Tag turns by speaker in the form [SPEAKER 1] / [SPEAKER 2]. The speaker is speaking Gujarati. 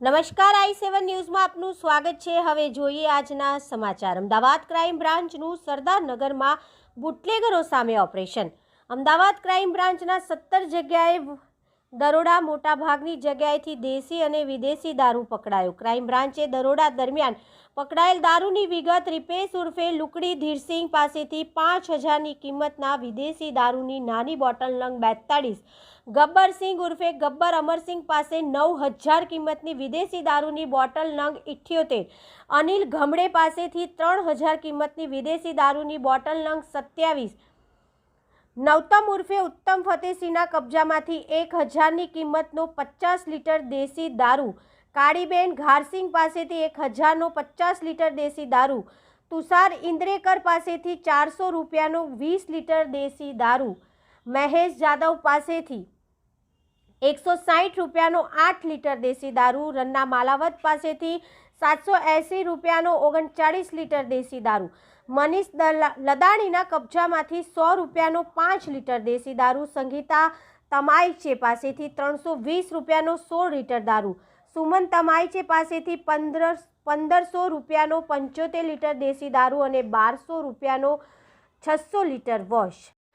[SPEAKER 1] નમસ્કાર, આઈ સેવન ન્યૂઝમાં આપનું સ્વાગત છે. હવે જોઈએ આજના સમાચાર. અમદાવાદ ક્રાઇમ બ્રાન્ચનું સરદારનગરમાં બુટલેગરો સામે ઓપરેશન. અમદાવાદ ક્રાઇમ બ્રાન્ચના સત્તર જગ્યાએ દરોડા મોટાભાગની જગ્યાએથી દેશી અને વિદેશી દારૂ પકડાયો. ક્રાઇમ બ્રાન્ચે દરોડા દરમિયાન પકડાયેલ દારૂની વિગત રિપેશ ઉર્ફે લુકડી ધીરસિંહ પાસેથી પાંચ હજારની કિંમતના વિદેશી દારૂની નાની બોટલ નંગ બેતાળીસ ગબ્બરસિંહ ઉર્ફે ગબ્બર અમરસિંહ પાસે નવ હજાર કિંમતની વિદેશી દારૂની બોટલ નંગ ઇઠ્યોતેર, અનિલ ઘમડે પાસેથી ત્રણ હજાર કિંમતની વિદેશી દારૂની બોટલ નંગ સત્યાવીસ નવતમ ઉર્ફે ઉત્તમ ફતેસિંહના કબજામાંથી એક હજારની કિંમતનો પચાસ લીટર દેશી દારૂ. કાળીબેન ઘારસિંગ પાસેથી એક હજારનો પચાસ લીટર દેશી દારૂ. તુષાર ઇન્દ્રેકર પાસેથી ચારસો રૂપિયાનો વીસ લીટર દેશી દારૂ. મહેશ જાદવ પાસેથી એકસો સાઠ રૂપિયાનો આઠ લીટર દેશી દારૂ રન્ના માલાવત પાસેથી સાતસો એંસી રૂપિયાનો ઓગણચાળીસ લીટર દેશી દારૂ. મનીષ લદાણીના કબજામાંથી સો રૂપિયાનો પાંચ લીટર દેશી દારૂ, સંગીતા તમાઈચે પાસેથી ત્રણસો વીસ રૂપિયાનો સોળ લીટર દારૂ. સુમન તમાઈચે પાસેથી પંદર, પંદરસો રૂપિયાનો પંચોતેર લીટર દેશી દારૂ અને બારસો રૂપિયાનો છસો લીટર વોશ.